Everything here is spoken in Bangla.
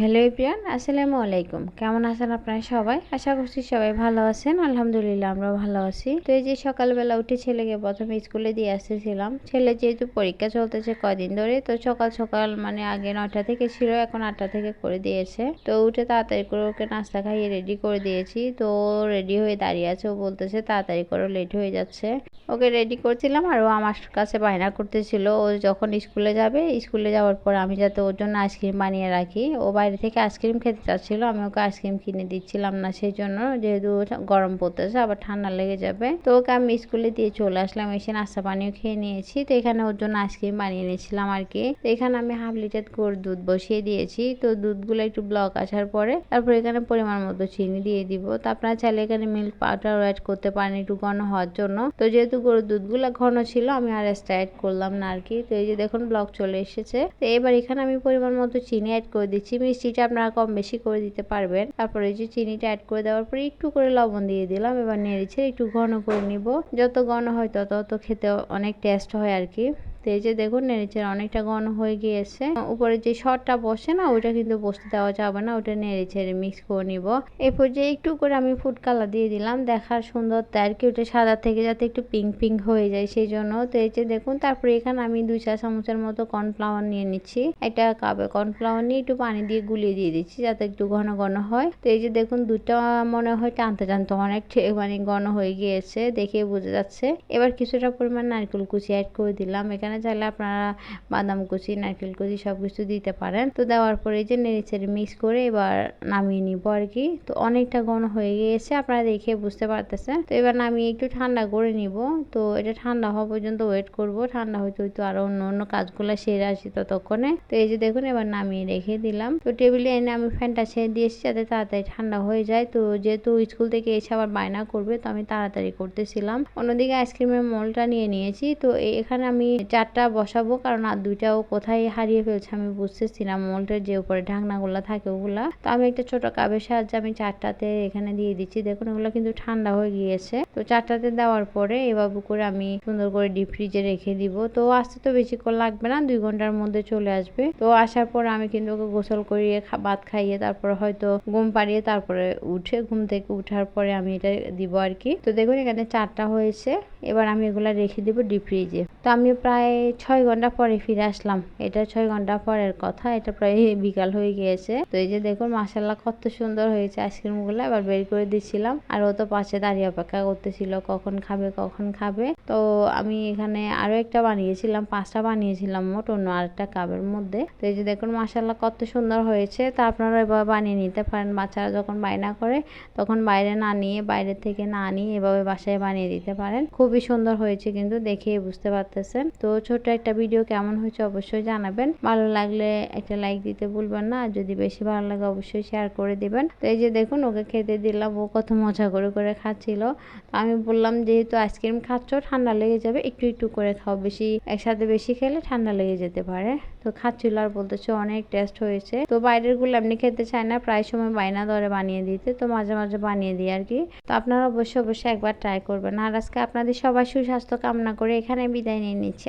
হ্যালো প্রিয়ান আসসালামু আলাইকুম। কেমন আছেন আপনারা সবাই? আশা করছি সবাই ভালো আছেন। আলহামদুলিল্লাহ আমরা ভালো আছি। তো এই যে সকালবেলা উঠে ছেলেকে প্রথমে স্কুলে দিয়ে আসতেছিলাম। ছেলে যেহেতু পরীক্ষা চলতেছে কদিন ধরে, তো সকাল সকাল মানে আগে নয়টা থেকে ছিল, এখন আটটা থেকে করে দিয়েছে। তো উঠে তাড়াতাড়ি করে ওকে নাস্তা খাইয়ে রেডি করে দিয়েছি। তো রেডি হয়ে দাঁড়িয়ে আছে। ও বলতেছে, তাড়াতাড়ি করে লেট হয়ে যাচ্ছে। ওকে রেডি করছিলাম আর ও আমার কাছে বায়না করতেছিল। ও যখন স্কুলে যাবে, স্কুলে যাওয়ার পর আমি যাতে ওর জন্য আইসক্রিম বানিয়ে রাখি, ও বাইরে থেকে আইসক্রিম খেতে চাচ্ছিল, আমি ওকে আইসক্রিম কিনে দিচ্ছিলাম না সেই জন্য যেহেতু গরম পড়তেছে, আবার ঠান্ডা লেগে যাবে। তো ওকে আমি স্কুলে দিয়ে চলে আসলাম, এসে নাস্তা পানিও খেয়ে নিয়েছি। তো এখানে ওর জন্য আইসক্রিম বানিয়ে নিয়েছিলাম আর কি। তো এখানে আমি হাফ লিটার করে দুধ বসিয়ে দিয়েছি। তো দুধগুলো একটু ব্লক আসার পরে তারপর এখানে পরিমাণ মতো চিনি দিয়ে দিব। তো আপনারা চাইলে এখানে মিল্ক পাউডার অ্যাড করতে পারেন একটু ঘন হওয়ার জন্য। তো যেহেতু গরুর দুধগুলো ঘন ছিল, আমি আর এক্সট্রা অ্যাড করলাম না আর কি। তো এই যে দেখুন ব্লক চলে এসেছে। তো এবার এখানে আমি পরিমাণ মতো চিনি অ্যাড করে দিচ্ছি। মিষ্টিটা আপনারা কম বেশি করে দিতে পারবেন। তারপরে যে চিনিটা অ্যাড করে দেওয়ার পরে একটু করে লবণ দিয়ে দিলাম। এবার নেড়েছে একটু ঘন করে নিব। যত ঘন হয় তত তত খেতে অনেক টেস্ট হয় আর কি। তো এই যে দেখুন নেড়েচের অনেকটা ঘন হয়ে গিয়েছে। উপরে যে শটটা বসে না, ওইটা কিন্তু বসতে দেওয়া যাবে না ওটা নেড়ে ছেড়ে মিক্স করে নিব। এরপর যে একটু করে আমি ফুড কালার দিয়ে দিলাম, দেখার সুন্দর তার কি ওটা সাদা থেকে যাতে একটু পিঙ্ক পিঙ্ক হয়ে যায় সেই জন্য তো এই যে দেখুন, তারপরে এখানে আমি দুই চা চামচের মতো কর্নফ্লাওয়ার নিয়ে নিচ্ছি। একটা কাপে কর্নফ্লাওয়ার নিয়ে একটু পানি দিয়ে গুলিয়ে দিয়ে দিচ্ছি, যাতে একটু ঘন ঘন হয়। তো এই যে দেখুন দুধটা মনে হয় টানতে টানতে অনেক মানে ঘন হয়ে গিয়েছে, দেখে বোঝা যাচ্ছে। এবার কিছুটা পরিমাণ নারকেল কুচি অ্যাড করে দিলাম। এখানে চাইলে আপনারা বাদাম কুচি, নারকেল কুচি সব কিছু দিতে পারেন। তো দেওয়ার পরে যে নেড়ে চেড়ে মিক্স করে এবার নামিয়ে নিব আর কি। তো অনেকটা ঘন হয়ে গিয়েছে, আপনারা দেখে বুঝতে পারতেছেন। তো এবার নামিয়ে একটু ঠান্ডা করে নিব। তো এটা ঠান্ডা হওয়া পর্যন্ত ওয়েট করব। ঠান্ডা হইতে হইতো আরও অন্য অন্য কাজগুলো সেরে আসি ততক্ষণে। তো এই যে দেখুন, এবার নামিয়ে রেখে দিলাম। তো টেবিলে এনে আমি ফ্যানটা ছেড়ে দিয়েছি যাতে তাড়াতাড়ি ঠান্ডা হয়ে যায়। তো যেহেতু স্কুল থেকে এসে আবার বায়না করবে, তো আমি তাড়াতাড়ি করতেছিলাম। অন্যদিকে আইসক্রিমের মলটা নিয়ে নিয়েছি। তো এখানে আমি চারটা বসাবো, কারণ আর দুইটাও কোথায় হারিয়ে ফেলছে আমি বুঝতেছিলাম মলটার যে উপরে ঢাকনাগুলো থাকে ওগুলা। তো আমি একটা ছোট কাপের সাহায্যে আমি চারটাতে এখানে দিয়ে দিচ্ছি। দেখুন ওগুলো কিন্তু ঠান্ডা হয়ে গিয়েছে। তো চারটাতে দেওয়ার পরে এভাবে করে আমি সুন্দর করে ডিপ ফ্রিজে রেখে দিব। তো আসতে তো বেশিক্ষণ লাগবে না, দুই ঘণ্টার মধ্যে চলে আসবে। তো আসার পর আমি কিন্তু ওকে গোসল করিয়ে ভাত খাইয়ে তারপরে হয়তো ঘুম পাড়িয়ে তারপরে উঠে, ঘুম থেকে উঠার পরে আমি এটা দিব আর কি। তো দেখুন, এখানে চারটা হয়েছে। এবার আমি এগুলা রেখে দিব ডিপ ফ্রিজে। তো আমি প্রায় ছয় ঘণ্টা পরে ফিরে আসলাম। এটা ছয় ঘণ্টা পরের কথা, এটা প্রায় বিকাল হয়ে গিয়েছে। তো এই যে দেখুন মাসাল্লাহ কত সুন্দর হয়েছে আইসক্রিম আইসক্রিমগুলো এবার বের করে দিচ্ছিলাম আর ও তো পাশে দাঁড়িয়ে অপেক্ষা করতেছিল, কখন খাবে কখন খাবে। তো আমি এখানে আরও একটা বানিয়েছিলাম, পাঁচটা বানিয়েছিলাম মোট, অন্য আরেকটা কাপের মধ্যে। তো এই যে দেখুন মাসাল্লাহ কত সুন্দর হয়েছে। তা আপনারা এভাবে বানিয়ে নিতে পারেন। বাচ্চারা যখন বায়না করে, তখন বাইরে না নিয়ে, বাইরে থেকে না নিয়ে এভাবে বাসায় বানিয়ে দিতে পারেন। খুবই সুন্দর হয়েছে কিন্তু দেখে বুঝতে পারতেছেন। তো ছোট একটা ভিডিও কেমন হয়েছে অবশ্যই জানাবেন। ভালো লাগলে একটা লাইক দিতে ভুলবেন না, আর যদি বেশি ভালো লাগে অবশ্যই শেয়ার করে দিবেন। তো এই যে দেখুন, ওকে খেতে দিলাম, ও কত মজা করে করে খাচ্ছিল। তো আমি বললাম, যেহেতু আইসক্রিম খাচ্ছ, ঠান্ডা লেগে যাবে, একটু একটু করে খাও, বেশি একসাথে বেশি খেলে ঠান্ডা লেগে যেতে পারে। তো খাচ্ছিল আর বলতেছে, অনেক টেস্ট হয়েছে। তো বাইরেরগুলো এমনি খেতে চায় না, প্রায় সময় বাইনা দরে বানিয়ে দিতে, তো মাঝে মাঝে বানিয়ে দিই আর কি। তো আপনারা অবশ্যই অবশ্যই একবার ট্রাই করবেন। আর আজকে আপনাদের সবাই সুস্বাস্থ্য কামনা করে এখানে বিদায় নিয়ে নিচ্ছি।